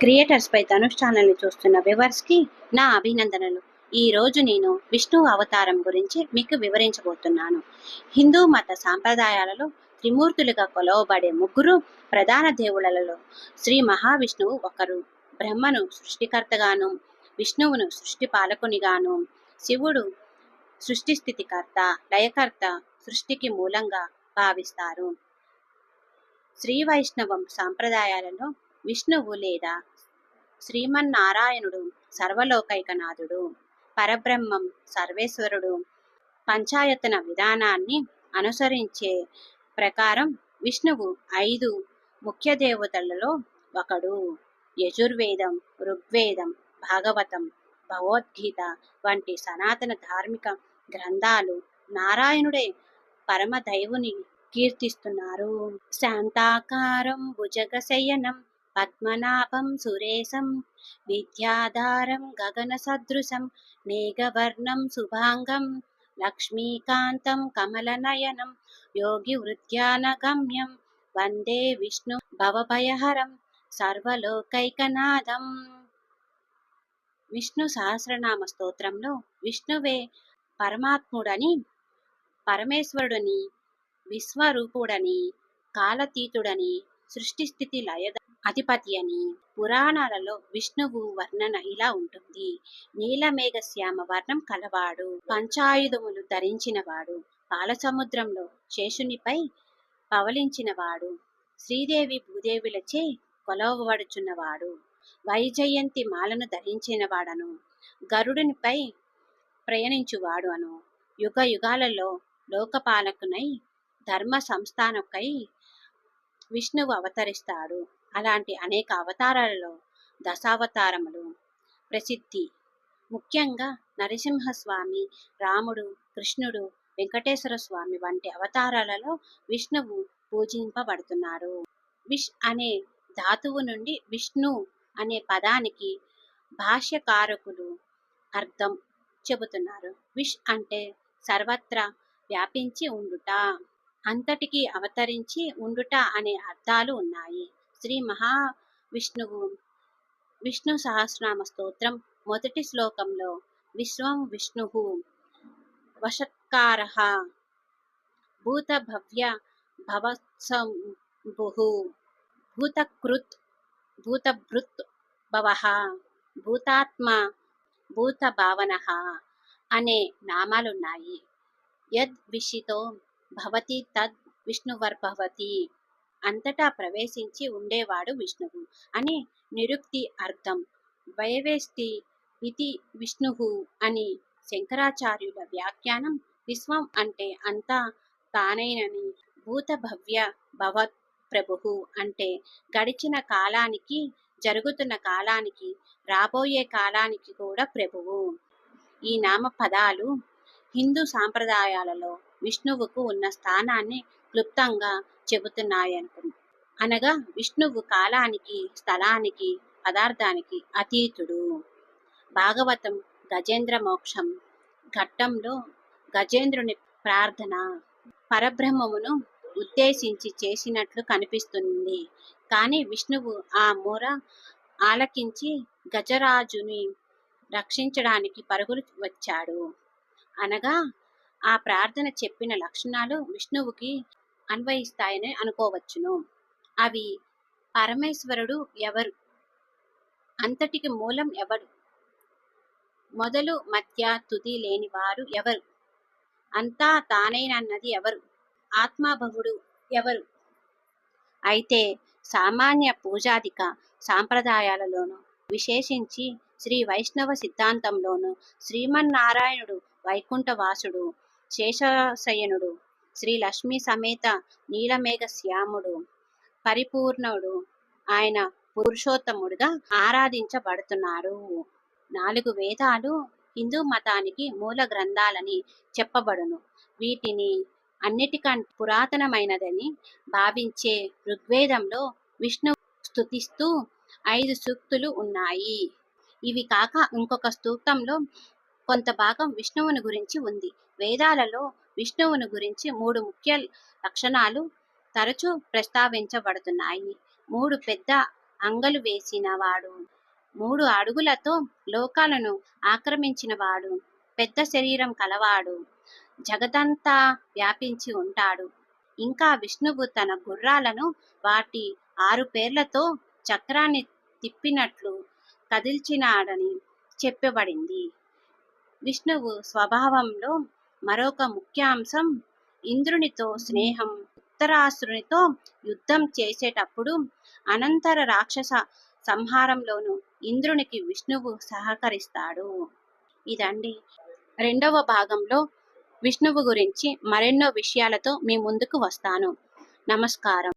Creators పై ధనుష్ ఛానల్ని చూస్తున్న వ్యూవర్స్కి నా అభినందనలు. ఈ రోజు నేను విష్ణు అవతారం గురించి మీకు వివరించబోతున్నాను. హిందూ మత సాంప్రదాయాలలో త్రిమూర్తులుగా కొలవబడే ముగ్గురు ప్రధాన దేవుళ్ళలో శ్రీ మహావిష్ణువు ఒకరు. బ్రహ్మను సృష్టికర్తగాను విష్ణువును సృష్టి పాలకునిగాను శివుడు సృష్టి స్థితికర్త లయకర్త సృష్టికి మూలంగా భావిస్తారు. శ్రీ వైష్ణవం సాంప్రదాయాలలో విష్ణువు లేదా? శ్రీమన్నారాయణుడు సర్వలోకైకనాథుడు పరబ్రహ్మం సర్వేశ్వరుడు. పంచాయతన విధానాన్ని అనుసరించే ప్రకారం విష్ణువు ఐదు ముఖ్య దేవతలలో ఒకడు. యజుర్వేదం ఋగ్వేదం భాగవతం భగవద్గీత వంటి సనాతన ధార్మిక గ్రంథాలు నారాయణుడే పరమ దైవుని కీర్తిస్తున్నారు. శాంతాకారం భుజగశయనం పద్మనాభం సురేశం విద్యాధారం గగన సదృశం మేఘవర్ణం శుభాంగం లక్ష్మీకాంతం కమలనయనం యోగి వృద్ధ్యానగమ్యం వందే విష్ణు భవభయహరం సర్వలోకైకనాథం. విష్ణు సహస్రనామ స్తోత్రంలో విష్ణువే పరమాత్ముడని పరమేశ్వరుడని విశ్వరూపుడని కాలతీతుడని సృష్టి స్థితి లయ అధిపతి అని పురాణాలలో విష్ణువు వర్ణన ఇలా ఉంటుంది. నీలమేఘ శ్యామ వర్ణం కలవాడు పంచాయుధములు ధరించినవాడు పాలసముద్రంలో శేషునిపై పవలించినవాడు శ్రీదేవి భూదేవులచే కొలవబడుచున్నవాడు వైజయంతి మాలను ధరించినవాడను గరుడునిపై ప్రయాణించువాడు అను యుగ యుగాలలో లోకపాలకునై ధర్మ సంస్థానకై విష్ణువు అవతరిస్తాడు. అలాంటి అనేక అవతారాలలో దశావతారములు ప్రసిద్ధి. ముఖ్యంగా నరసింహస్వామి రాముడు కృష్ణుడు వెంకటేశ్వర స్వామి వంటి అవతారాలలో విష్ణువు పూజింపబడుతున్నాడు. విష్ అనే ధాతువు నుండి విష్ణు అనే పదానికి భాష్యకారకులు అర్థం చెబుతున్నారు. విష్ అంటే సర్వత్రా వ్యాపించి ఉండుట. అంతటికి అవతరించి ఉండుట అనే అర్థాలు ఉన్నాయి. శ్రీ మహావిష్ణువు విష్ణు సహస్రనామ స్తోత్రం మొదటి శ్లోకంలో విశ్వం విష్ణు వషత్కార భూత భవ్య భూతకృత్ భూతభృత్ భవ భూతాత్మ భూత భావన అనే నామాలున్నాయి. యద్ విషితో భవతి తద్ విష్ణువర్భవతి అంతటా ప్రవేశించి ఉండేవాడు విష్ణువు అని నిరుక్తి అర్థం. వయవేష్టి ఇది విష్ణువు అని శంకరాచార్యుల వ్యాఖ్యానం విశ్వం అంటే అంతా తానేనని భూత భవ్య భవత్ ప్రభువు అంటే గడిచిన కాలానికి జరుగుతున్న కాలానికి రాబోయే కాలానికి కూడా ప్రభువు. ఈ నామ పదాలు హిందూ సాంప్రదాయాలలో విష్ణువుకు ఉన్న స్థానాన్ని క్లుప్తంగా చెబుతున్నాయనుకుంది. అనగా విష్ణువు కాలానికి స్థలానికి పదార్థానికి అతీతుడు. భాగవతం గజేంద్ర మోక్షం. ఘట్టంలో గజేంద్రుని ప్రార్థన పరబ్రహ్మమును ఉద్దేశించి చేసినట్లు కనిపిస్తుంది. కానీ విష్ణువు ఆ మూర ఆలకించి గజరాజుని రక్షించడానికి పరుగులు వచ్చాడు. అనగా ఆ ప్రార్థన చెప్పిన లక్షణాలు విష్ణువుకి అన్వయిస్తాయని అనుకోవచ్చును. అవి పరమేశ్వరుడు ఎవరు? అంతటికి మూలం ఎవరు? మొదలు మధ్య తుది లేని వారు ఎవరు? అంతా తానేనన్నది ఎవరు? ఆత్మాభవుడు ఎవరు? అయితే సామాన్య పూజాదిక సాంప్రదాయాలలోనూ విశేషించి శ్రీ వైష్ణవ సిద్ధాంతంలోను శ్రీమన్నారాయణుడు వైకుంఠవాసుడు శేషశయనుడు శ్రీ లక్ష్మీ సమేత నీలమేఘ శ్యాముడు పరిపూర్ణుడు. ఆయన పురుషోత్తముడుగా ఆరాధించబడుతున్నారు. నాలుగు వేదాలు హిందూ మతానికి మూల గ్రంథాలని చెప్పబడును. వీటిని అన్నిటికంటే పురాతనమైనదని భావించే ఋగ్వేదంలో విష్ణు స్తుతిస్తూ ఐదు సూక్తులు ఉన్నాయి. ఇవి కాక ఇంకొక సూక్తంలో కొంత భాగం విష్ణువుని గురించి ఉంది. వేదాలలో విష్ణువుని గురించి మూడు ముఖ్య లక్షణాలు తరచూ ప్రస్తావించబడుతున్నాయి. మూడు పెద్ద అంగలు వేసిన వాడు మూడు అడుగులతో లోకాలను ఆక్రమించిన వాడు పెద్ద శరీరం కలవాడు జగదంతా వ్యాపించి ఉంటాడు. ఇంకా విష్ణువు తన గుర్రాలను వాటి ఆరు పేర్లతో చక్రాన్ని తిప్పినట్లు కదిల్చినాడని చెప్పబడింది. విష్ణువు స్వభావంలో మరొక ముఖ్యాంశం ఇంద్రునితో స్నేహం. ఉత్తరాసురునితో యుద్ధం చేసేటప్పుడు అనంతర రాక్షస సంహారంలోను ఇంద్రునికి విష్ణువు సహకరిస్తాడు. ఇదండి. రెండవ భాగంలో విష్ణువు గురించి మరెన్నో విషయాలతో మీ ముందుకు వస్తాను. నమస్కారం.